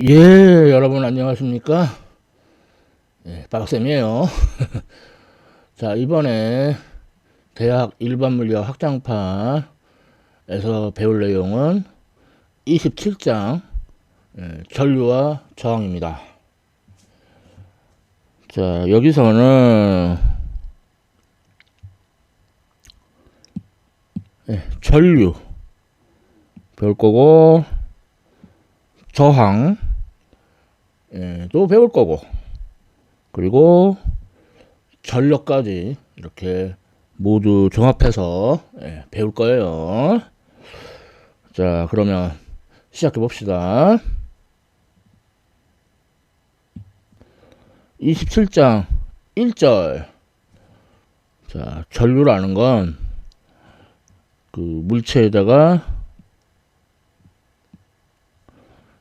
예, 여러분 안녕하십니까? 예, 박쌤이에요. 자, 이번에 대학 일반 물리학 확장판에서 배울 내용은 27장 예, 전류와 저항입니다. 자, 여기서는 예, 전류 배울 거고 저항 예, 또 배울 거고 그리고 전력까지 이렇게 모두 종합해서 예, 배울 거예요. 자 그러면 시작해 봅시다. 27장 1절 자 전류라는 건 그 물체에다가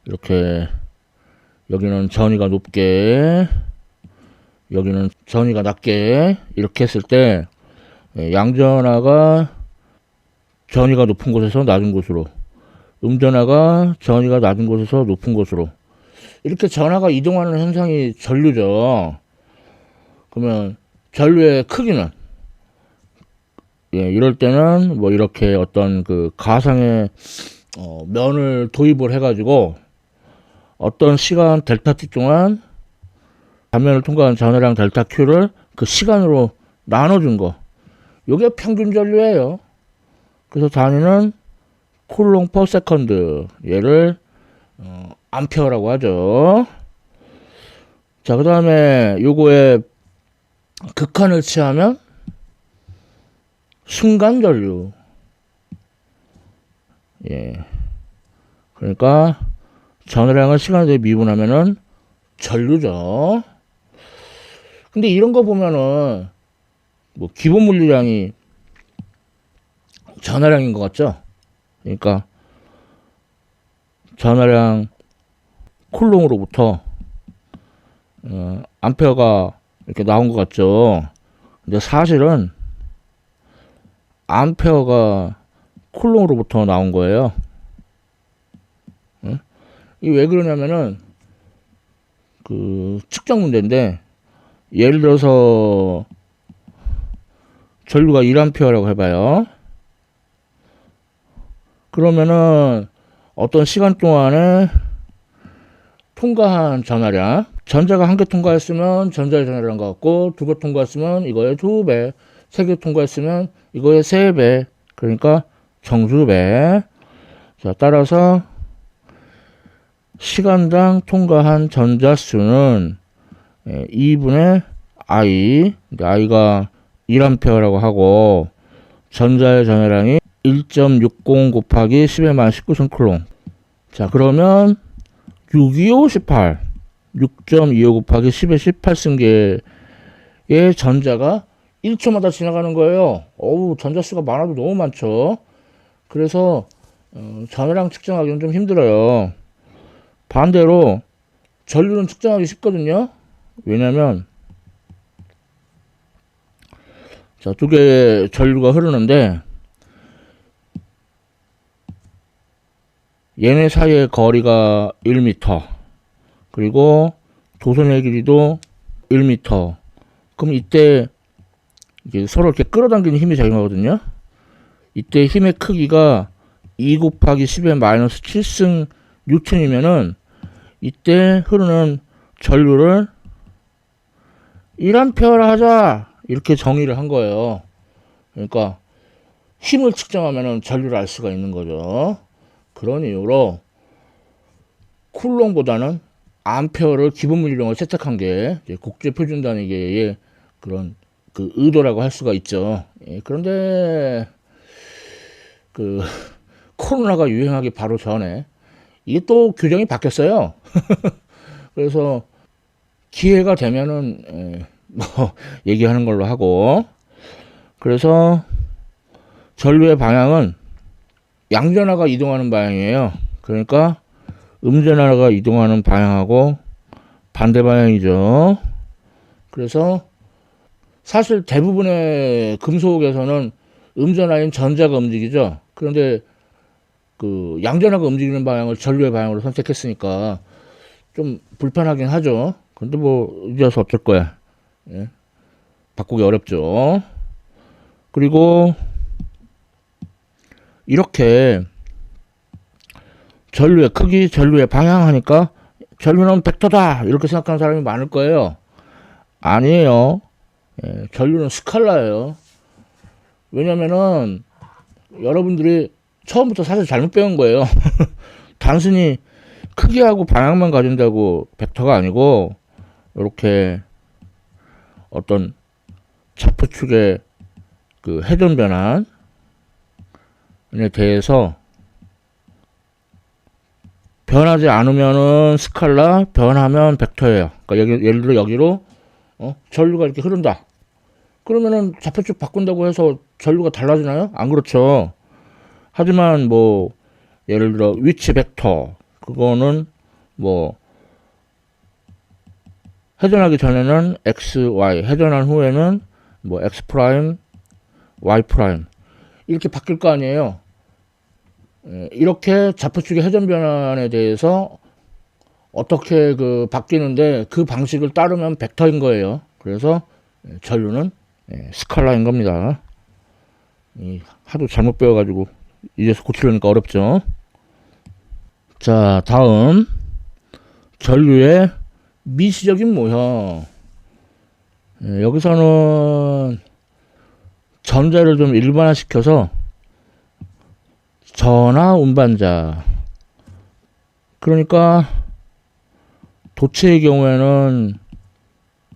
이렇게 여기는 전위가 높게 여기는 전위가 낮게 이렇게 했을 때 예, 양전하가 전위가 높은 곳에서 낮은 곳으로 음전하가 전위가 낮은 곳에서 높은 곳으로 이렇게 전하가 이동하는 현상이 전류죠. 그러면 전류의 크기는 예, 이럴 때는 뭐 이렇게 어떤 그 가상의 어, 면을 도입을 해가지고 어떤 시간 델타 t 동안 단면을 통과한 전해량 델타 q를 그 시간으로 나눠준 거. 요게 평균 전류예요. 그래서 단위는 쿨롱 퍼 세컨드. 얘를 어, 암페어라고 하죠. 자, 그 다음에 요거에 극한을 취하면 순간 전류. 예. 그러니까 전후량을 시간에 미분하면은 전류죠. 근데 이런 거 보면은 뭐 기본 물리량이 전화량인 것 같죠? 그러니까 전화량 쿨롱으로부터 어, 암페어가 이렇게 나온 것 같죠? 근데 사실은 암페어가 쿨롱으로부터 나온 거예요. 이 왜 그러냐면은 그 측정 문제인데 예를 들어서 전류가 1암페어라고 해봐요. 그러면은 어떤 시간 동안에 통과한 전화량 전자가 한 개 통과했으면 전자의 전화량 같고 두 개 통과했으면 이거의 두 배, 세 개 통과했으면 이거의 세 배, 그러니까 정수배. 자, 따라서 시간당 통과한 전자수는 2분의 I, I가 1A라고 하고 전자의 전해량이 1.60 곱하기 10의 만 19승 쿨롱. 자, 그러면 625, 18, 6.25 곱하기 10의 18승계의 전자가 1초마다 지나가는 거예요. 어우, 전자수가 많아도 너무 많죠. 그래서 어, 전해량 측정하기는 좀 힘들어요. 반대로 전류는 측정하기 쉽거든요. 왜냐면 자, 두 개의 전류가 흐르는데 얘네 사이의 거리가 1m 그리고 도선의 길이도 1m 그럼 이때 서로 이렇게 끌어당기는 힘이 작용하거든요. 이때 힘의 크기가 2 곱하기 10의 마이너스 7승 뉴턴이면은 이때 흐르는 전류를 1암페어라 하자 이렇게 정의를 한 거예요. 그러니까 힘을 측정하면은 전류를 알 수가 있는 거죠. 그런 이유로 쿨롱보다는 암페어를 기본 물리량으로 채택한 게 국제 표준 단위계의 그런 그 의도라고 할 수가 있죠. 예, 그런데 그 코로나가 유행하기 바로 전에 이게 또 규정이 바뀌었어요. 그래서 기회가 되면은 에, 뭐 얘기하는 걸로 하고 그래서 전류의 방향은 양전하가 이동하는 방향이에요. 그러니까 음전하가 이동하는 방향하고 반대 방향이죠. 그래서 사실 대부분의 금속에서는 음전하인 전자가 움직이죠. 그런데 그 양전하가 움직이는 방향을 전류의 방향으로 선택했으니까 좀 불편하긴 하죠. 근데 뭐 이제 와서 어쩔 거야. 예. 바꾸기 어렵죠. 그리고 이렇게 전류의 크기, 전류의 방향 하니까 전류는 벡터다 이렇게 생각하는 사람이 많을 거예요. 아니에요. 예, 전류는 스칼라예요. 왜냐면은 여러분들이 처음부터 사실 잘못 배운 거예요. 단순히 크기하고 방향만 가진다고 벡터가 아니고 이렇게 어떤 좌표축의 그 회전 변환에 대해서 변하지 않으면은 스칼라, 변하면 벡터예요. 그러니까 여기 예를 들어 여기로 어? 전류가 이렇게 흐른다. 그러면은 좌표축 바꾼다고 해서 전류가 달라지나요? 안 그렇죠. 하지만 뭐 예를 들어 위치 벡터 그거는 뭐 회전하기 전에는 x, y, 회전한 후에는 뭐 x 프라임, y 프라임 이렇게 바뀔 거 아니에요. 예, 이렇게 좌표축의 회전 변환에 대해서 어떻게 그 바뀌는데 그 방식을 따르면 벡터인 거예요. 그래서 예, 전류는 예, 스칼라인 겁니다. 이 하도 잘못 배워가지고 이제서 고치려니까 어렵죠. 자, 다음 전류의 미시적인 모형. 예, 여기서는 전자를 좀 일반화시켜서 전하 운반자. 그러니까 도체의 경우에는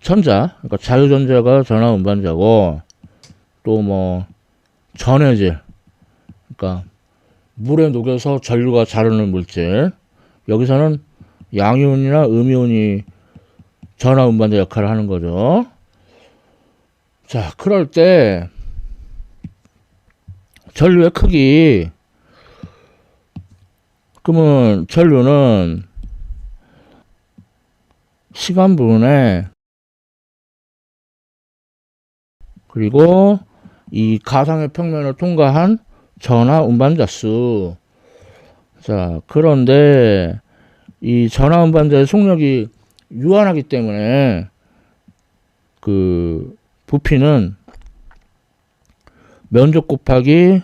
전자, 그러니까 자유전자가 전하 운반자고 또 뭐 전해질, 그러니까 물에 녹여서 전류가 자르는 물질. 여기서는 양이온이나 음이온이 전하 운반자 역할을 하는 거죠. 자, 그럴 때 전류의 크기 그러면 전류는 시간 분에 그리고 이 가상의 평면을 통과한 전하 운반자 수. 자, 그런데 이 전하 운반자의 속력이 유한하기 때문에 그 부피는 면적 곱하기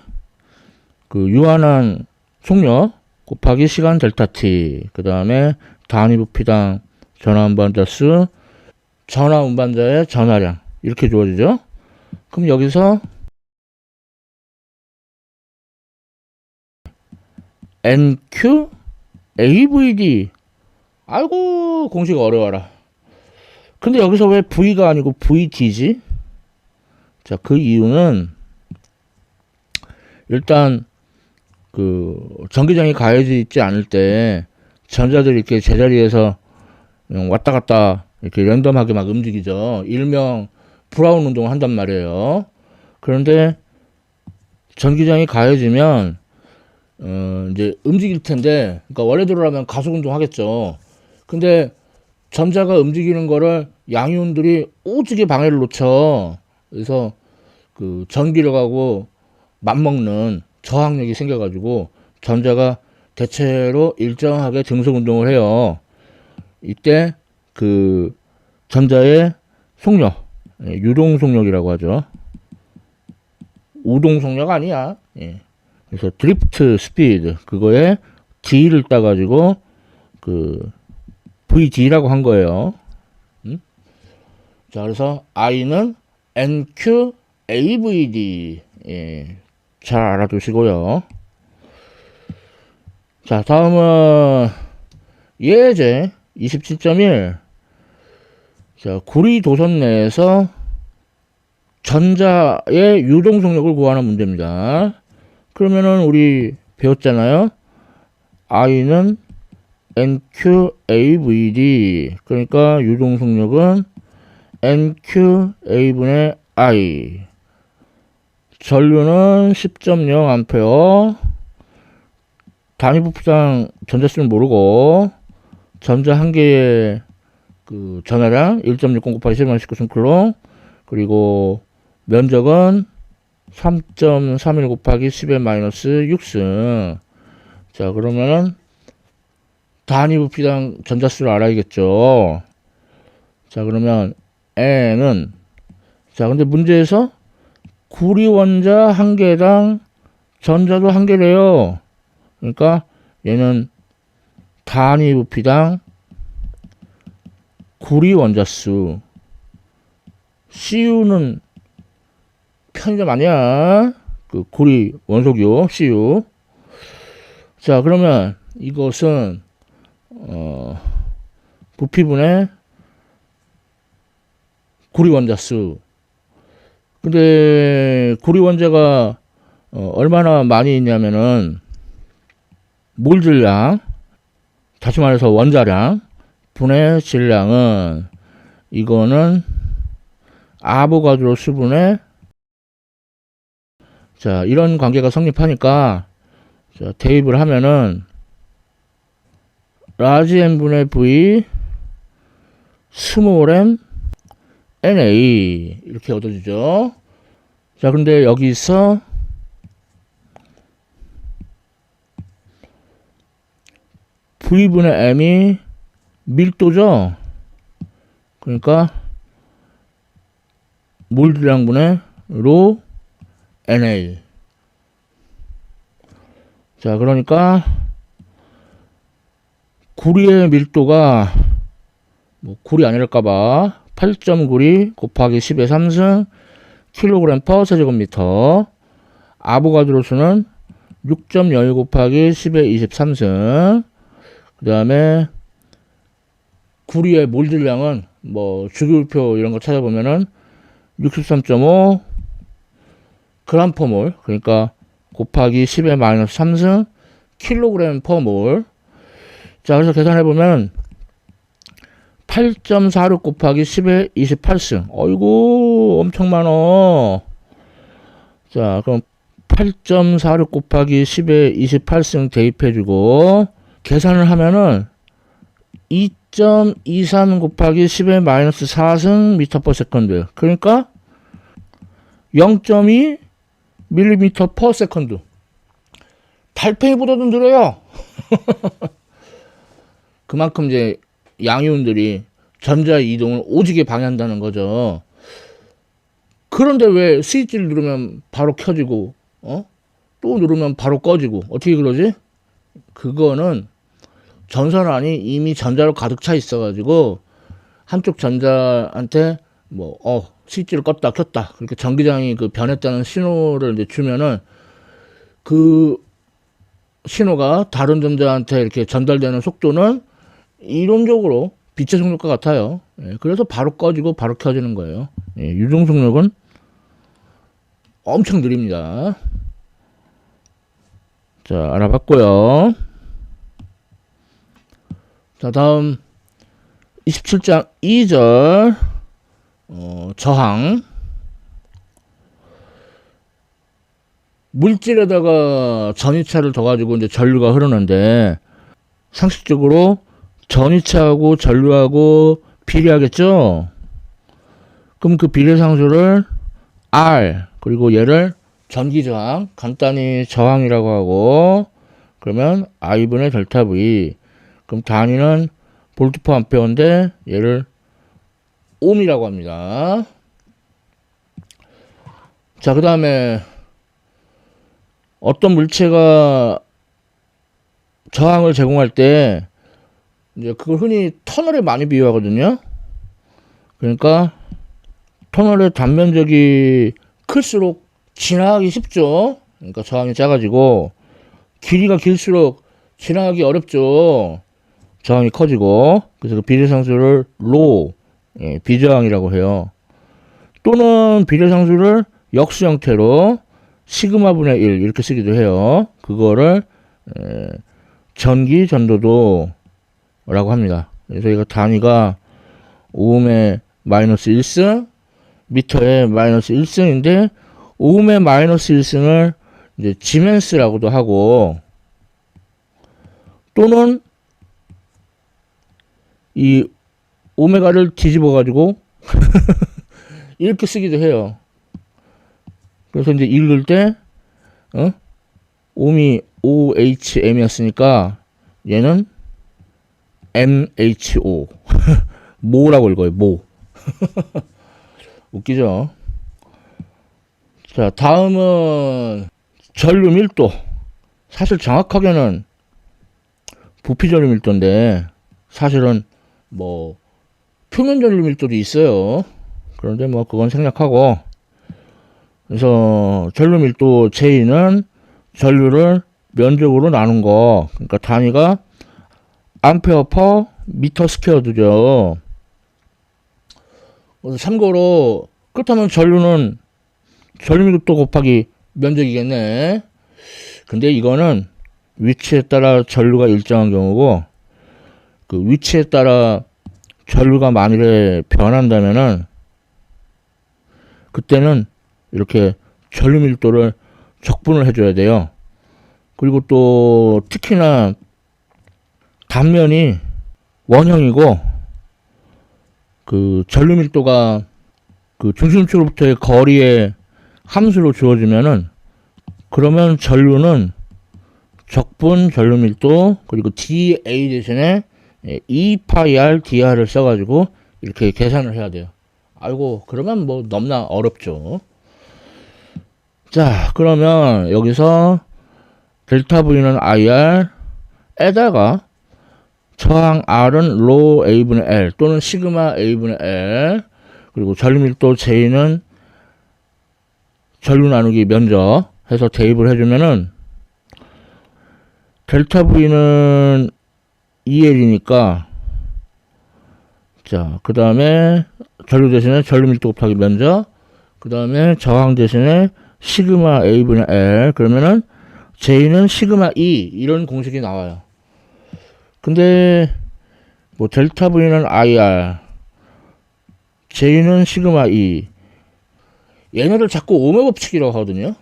그 유한한 속력 곱하기 시간 델타 t 그 다음에 단위 부피당 전화 운반자 수 전화 운반자의 전화량 이렇게 주어지죠. 그럼 여기서 NQ AVD 아이고 공식 어려워라. 근데 여기서 왜 V가 아니고 VD지? 자, 그 이유는 일단 그 전기장이 가해져 있지 않을 때 전자들이 이렇게 제자리에서 왔다 갔다 이렇게 랜덤하게 막 움직이죠. 일명 브라운 운동을 한단 말이에요. 그런데 전기장이 가해지면 어 이제 움직일 텐데 그러니까 원래대로라면 가속 운동하겠죠. 근데 전자가 움직이는 거를 양이온들이 오지게 방해를 놓쳐. 그래서 그 전기력하고 맞먹는 저항력이 생겨가지고 전자가 대체로 일정하게 증속 운동을 해요. 이때 그 전자의 속력, 예, 유동 속력이라고 하죠. 우동 속력 아니야. 예. 그래서 드리프트 스피드 그거에 D를 따가지고 그 VD라고 한 거예요. 음? 자 그래서 I는 NQ AVD 예. 잘 알아두시고요. 자 다음은 예제 27.1 자, 구리 도선 내에서 전자의 유동 속력을 구하는 문제입니다. 그러면은 우리 배웠잖아요. I는 NQAVD 그러니까 유동 속력은 NQA분의 I. 전류는 10.0 암페어. 단위 부피당 전자수는 모르고 전자 한 개의 그 전화량 1.60 곱하기 10만 19 쿨롱. 그리고 면적은 3.31 곱하기 10의 마이너스 6승 자 그러면은 단위 부피당 전자수를 알아야겠죠. 자, 그러면 n은 자, 근데 문제에서 구리 원자 한 개당 전자도 한 개래요. 그러니까 얘는 단위 부피당 구리 원자수 CU는 편의점 아니야. 그 구리 원소교 CU. 자, 그러면 이것은 어 부피분의 구리 원자수. 근데 구리 원자가 어, 얼마나 많이 있냐면은 몰 질량 다시 말해서 원자량 분의 질량은 이거는 아보가드로 수분의 자 이런 관계가 성립하니까 자, 대입을 하면은 라지 n분의 v 스몰 m na 이렇게 얻어지죠. 자 근데 여기서 v분의 m이 밀도죠. 그러니까 몰질량분의 로 na 자 그러니까 구리의 밀도가 뭐 구리 아니랄까봐 8.9리 곱하기 10의 3승 킬로그램 퍼 세제곱미터. 아보가드로 수는 6.02 곱하기 10의 23승. 그 다음에 구리의 몰질량은 뭐 주기율표 이런 거 찾아보면은 63.5 그람 퍼몰 그러니까 곱하기 10의 마이너스 3승 킬로그램 퍼몰. 자 그래서 계산해 보면 8.46 곱하기 10의 28승. 어이구 엄청 많어. 자 그럼 8.46 곱하기 10의 28승 대입해주고 계산을 하면은 2.23 곱하기 10의 마이너스 4승 미터 퍼 세컨드. 그러니까 0.2 밀리미터 퍼 세컨드 달팽이보다도 느려요 그만큼 이제 양이온들이 전자 이동을 오지게 방해한다는 거죠 그런데 왜 스위치를 누르면 바로 켜지고 어? 또 누르면 바로 꺼지고 어떻게 그러지? 그거는 전선안이 이미 전자로 가득 차 있어 가지고 한쪽 전자한테 뭐어 스위치를 껐다 켰다 그렇게 전기장이 그 변했다는 신호를 이제 주면은 그 신호가 다른 전자한테 이렇게 전달되는 속도는 이론적으로 빛의 속력과 같아요. 예, 그래서 바로 꺼지고 바로 켜지는 거예요. 예, 유동 속력은 엄청 느립니다. 자, 알아봤고요. 자, 다음 27장 2절 어, 저항 물질에다가 전이차를 더 가지고 이제 전류가 흐르는데 상식적으로 전이차하고 전류하고 비례하겠죠? 그럼 그 비례 상수를 R 그리고 얘를 전기 저항 간단히 저항이라고 하고 그러면 I분의 델타 V 그럼 단위는 볼트 퍼 암페어인데 얘를 옴이라고 합니다. 자, 그 다음에 어떤 물체가 저항을 제공할 때 이제 그걸 흔히 터널에 많이 비유하거든요. 그러니까 터널의 단면적이 클수록 지나가기 쉽죠. 그러니까 저항이 작아지고 길이가 길수록 지나가기 어렵죠. 저항이 커지고 그래서 그 비례상수를 로 예, 비저항이라고 해요. 또는 비례상수를 역수 형태로 시그마분의 1 이렇게 쓰기도 해요. 그거를 에, 전기 전도도라고 합니다. 그래서 이거 단위가 오음의 마이너스 1승, 미터의 마이너스 1승인데 오음의 마이너스 1승을 이제 지멘스라고도 하고 또는 이 오메가를 뒤집어 가지고 이렇게 쓰기도 해요. 그래서 이제 읽을 때 어? 옴이 OHM이었으니까 얘는 MHO. 모라고 읽어요, 모. 웃기죠? 자, 다음은 전류 밀도. 사실 정확하게는 부피 전류 밀도인데, 사실은 뭐, 표면 전류 밀도도 있어요. 그런데 뭐, 그건 생략하고, 그래서 전류 밀도 J는 전류를 면적으로 나눈 거. 그러니까 단위가 암페어 퍼 미터 스퀘어드죠. 그래서 참고로 그렇다면 전류는 전류 밀도 곱하기 면적이겠네. 근데 이거는 위치에 따라 전류가 일정한 경우고 그 위치에 따라 전류가 만일에 변한다면은 그때는 이렇게 전류 밀도를 적분을 해줘야 돼요. 그리고 또 특히나 단면이 원형이고 그 전류 밀도가 그 중심축으로부터의 거리의 함수로 주어지면은 그러면 전류는 적분 전류 밀도 그리고 dA 대신에 2파이R dr을 써가지고 이렇게 계산을 해야 돼요. 아이고 그러면 뭐 너무나 어렵죠. 자 그러면 여기서 델타 V는 IR 에다가 저항 R은 로 A분의 L 또는 시그마 A분의 L 그리고 전류밀도 J는 전류 나누기 면적 해서 대입을 해주면은 델타 V는 2L이니까. 자 그 다음에 전류 대신에 전류 밀도 곱하기 면적. 그 다음에 저항 대신에 시그마 A분의 L. 그러면은 J는 시그마 E. 이런 공식이 나와요. 근데 뭐 델타 V는 IR J는 시그마 E. 얘네를 자꾸 오메 법칙이라고 하거든요.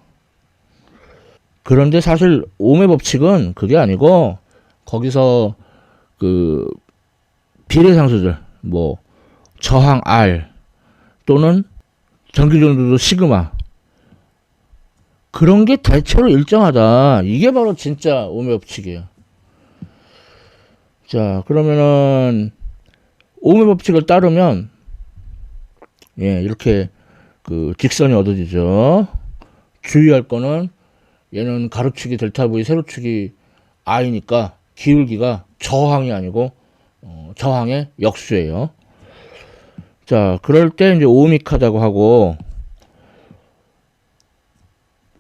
그런데 사실 오메 법칙은 그게 아니고 거기서 그 비례상수들 뭐 저항 R 또는 전기전도도 시그마 그런 게 대체로 일정하다. 이게 바로 진짜 오메 법칙이에요. 자, 그러면은 오메 법칙을 따르면 예, 이렇게 그 직선이 얻어지죠. 주의할 거는 얘는 가로축이 델타 V, 세로축이 I니까 기울기가 저항이 아니고 어, 저항의 역수예요. 자, 그럴 때 이제 오미카다고 하고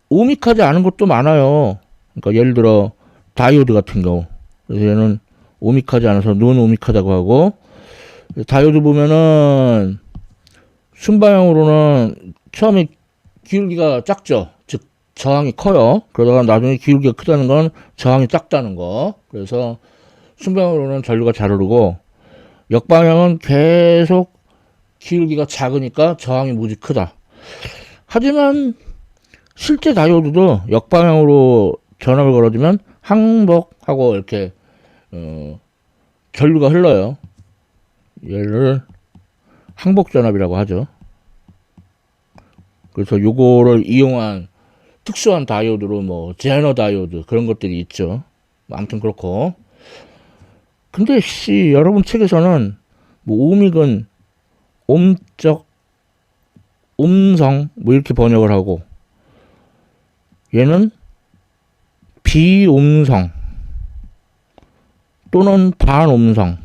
오믹하지 않은 것도 많아요. 그러니까 예를 들어 다이오드 같은 경우. 그래서 얘는 오믹하지 않아서 논 오믹하다고 하고 다이오드 보면은 순방향으로는 처음에 기울기가 작죠. 즉 저항이 커요. 그러다가 나중에 기울기가 크다는 건 저항이 작다는 거. 그래서 순방향으로는 전류가 잘 흐르고 역방향은 계속 기울기가 작으니까 저항이 무지 크다. 하지만 실제 다이오드도 역방향으로 전압을 걸어주면 항복하고 이렇게 어, 전류가 흘러요. 얘를 항복 전압이라고 하죠. 그래서 요거를 이용한 특수한 다이오드로 뭐 제너 다이오드 그런 것들이 있죠. 아무튼 그렇고. 근데 씨 여러분 책에서는 뭐 오믹은 옴적 음성 뭐 이렇게 번역을 하고 얘는 비음성 또는 반음성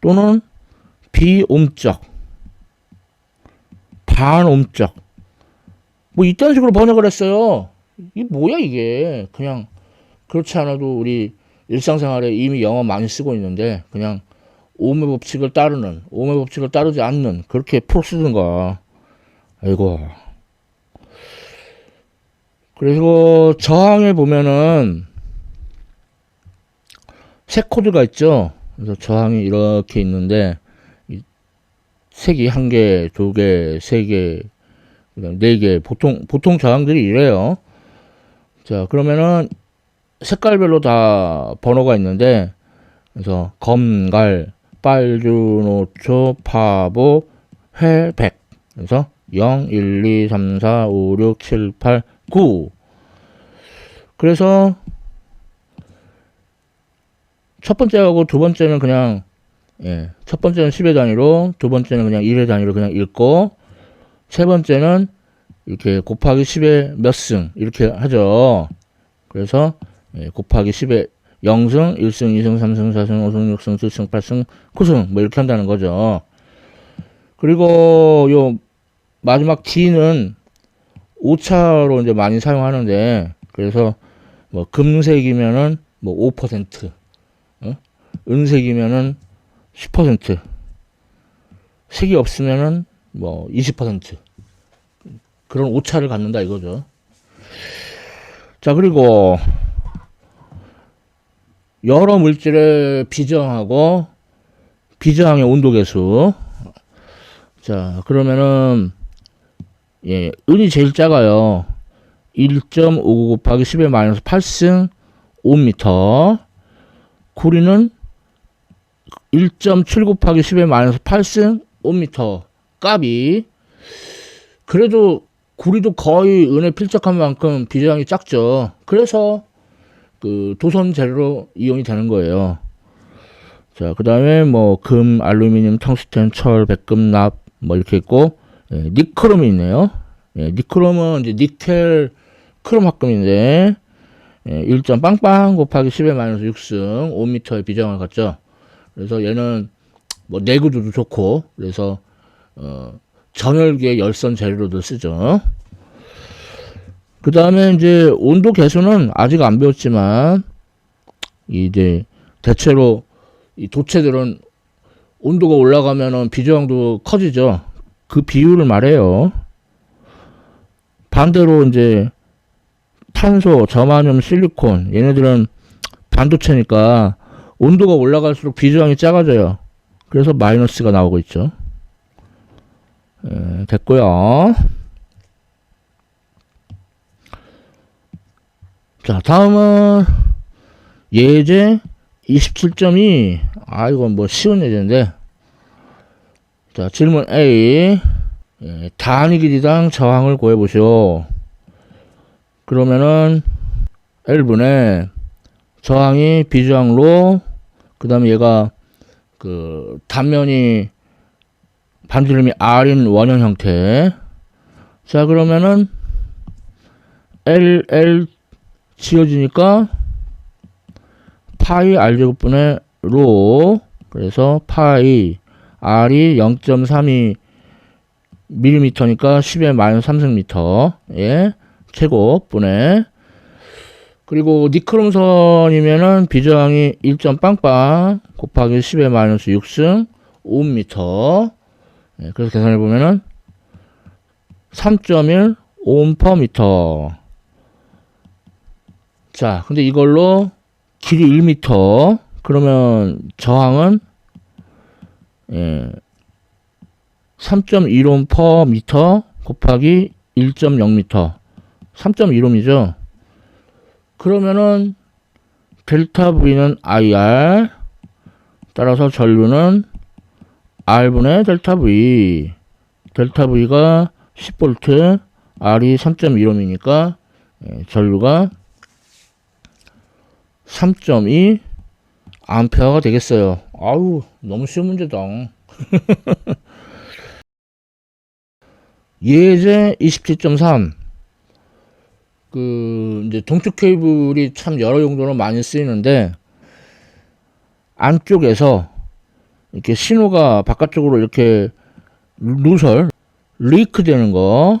또는 비음적 반음적 뭐 이딴 식으로 번역을 했어요. 이게 뭐야 이게 그냥 그렇지 않아도 우리 일상생활에 이미 영어 많이 쓰고 있는데 그냥 오메 법칙을 따르는 오메 법칙을 따르지 않는 그렇게 풀 쓰든가 아이고 그리고 저항에 보면은 세 코드가 있죠. 그래서 저항이 이렇게 있는데 색이 한 개, 두 개, 세 개, 네 개. 보통 보통 저항들이 이래요. 자 그러면은 색깔별로 다 번호가 있는데 그래서 검갈, 빨주노초, 파보, 회 백. 그래서 0, 1, 2, 3, 4, 5, 6, 7, 8, 9. 그래서 첫 번째하고 두 번째는 그냥 예, 첫 번째는 10의 단위로 두 번째는 그냥 1의 단위로 그냥 읽고 세 번째는 이렇게 곱하기 10의 몇 승 이렇게 하죠. 그래서 예, 곱하기 10의 0승, 1승, 2승, 3승, 4승, 5승, 6승, 7승, 8승, 9승 뭐 이렇게 한다는 거죠. 그리고 요 마지막 D는 오차로 이제 많이 사용하는데 그래서 뭐 금색이면은 뭐 5%, 어? 은색이면은 10%, 색이 없으면은 뭐 20% 그런 오차를 갖는다 이거죠. 자 그리고 여러 물질의 비저항하고 비저항의 온도 계수. 자 그러면은 예, 은이 제일 작아요. 1.59 곱하기 10의 마이너스 8승 5m. 구리는 1.7 곱하기 10의 마이너스 8승 5m. 값이 그래도 구리도 거의 은에 필적한 만큼 비저항이 작죠. 그래서 그 도선 재료로 이용이 되는 거예요. 자, 그 다음에 뭐 금, 알루미늄, 텅스텐, 철, 백금, 납, 뭐 이렇게 있고 예, 니크롬이 있네요. 예, 니크롬은 이제 니켈 크롬 합금인데 예, 1점 빵빵 곱하기 10의 마이너스 6승 5m의 비정을 갖죠. 그래서 얘는 뭐 내구도도 좋고 그래서 어, 전열기의 열선 재료로도 쓰죠. 그 다음에 이제 온도 개수는 아직 안 배웠지만 이제 대체로 이 도체들은 온도가 올라가면은 비저항도 커지죠. 그 비율을 말해요. 반대로 이제 탄소, 저마늄, 실리콘 얘네들은 반도체니까 온도가 올라갈수록 비저항이 작아져요. 그래서 마이너스가 나오고 있죠. 예, 됐고요. 자, 다음은 예제 27.2. 아, 이건 뭐 쉬운 예제인데. 자, 질문 A. 예, 단위 길이당 저항을 구해보시오. 그러면은 L분의 저항이 비저항로, 그 다음에 얘가 그 단면이 반지름이 R인 원형 형태. 자, 그러면은 L, L 지워지니까 파이 R제곱분의 로 그래서 파이 R이 0.32 밀리미터니까 10의 마이너스 3승미터 예 최고분의. 그리고 니크롬선이면은 비저항이 1점 빵빵 곱하기 10의 마이너스 6승 5m 예, 그래서 계산해 보면은 3.1 오hm/미터 자, 근데 이걸로 길이 1m 그러면 저항은? 예, 3.1옴 퍼 미터 곱하기 1.0m 3.1옴이죠. 그러면은 델타 V는 IR 따라서 전류는 R분의 델타 V. 델타 V가 10V R이 3.1옴이니까 예, 전류가 3.2 암페어가 되겠어요. 아우, 너무 쉬운 문제다. 예제 27.3. 그, 이제 동축 케이블이 참 여러 용도로 많이 쓰이는데, 안쪽에서 이렇게 신호가 바깥쪽으로 이렇게 누설, 리크 되는 거,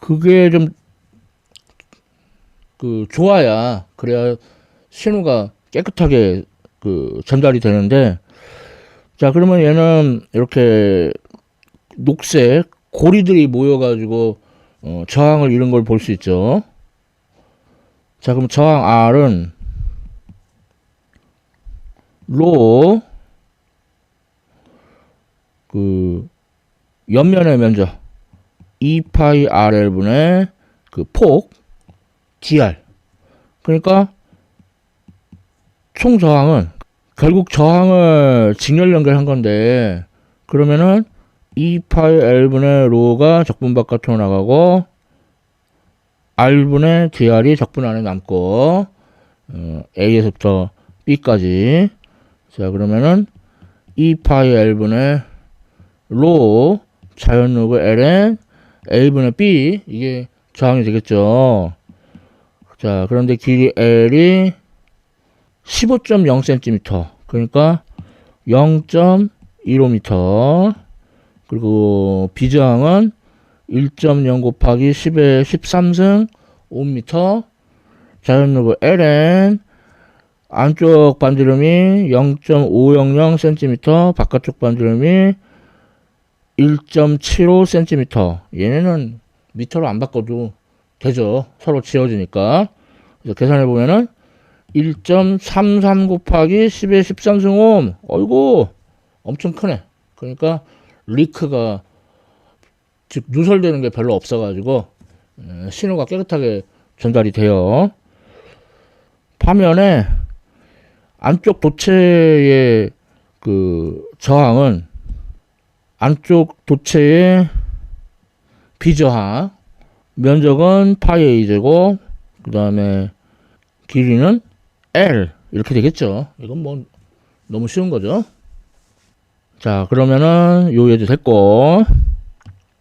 그게 좀, 그, 좋아야, 그래야 신호가 깨끗하게 그 전달이 되는데, 자, 그러면 얘는 이렇게 녹색 고리들이 모여가지고, 어, 저항을 이룬 걸볼 수 있죠. 자, 그럼 저항 R은 로, 그, 옆면의 면적 2파이 RL분의 그 폭, dr. 그러니까 총 저항은 결국 저항을 직렬 연결한 건데 그러면은 2파이 L분의 로가 적분 바깥으로 나가고 R분의 DR이 적분 안에 남고 어, A에서부터 B까지. 자, 그러면은 2파이 L분의 로 자연 로그 ln A분의 B 이게 저항이 되겠죠. 자, 그런데 길이 L이 15.0cm. 그러니까 0.15m. 그리고 비저항은 1.0 곱하기 10의 13승 5m. 자연로그 ln 안쪽 반지름이 0.500cm, 바깥쪽 반지름이 1.75cm. 얘네는 미터로 안 바꿔도 되죠. 서로 지워지니까. 그래서 계산해 보면은 1.33 곱하기 10의 13승 옴. 어이구, 엄청 크네. 그러니까 리크가 즉 누설되는 게 별로 없어가지고 에, 신호가 깨끗하게 전달이 돼요. 화면에 안쪽 도체의 그 저항은 안쪽 도체의 비저항 면적은 파이 a 제곱 그 다음에 길이는 L 이렇게 되겠죠. 이건 뭐 너무 쉬운 거죠. 자 그러면은 요 예도 됐고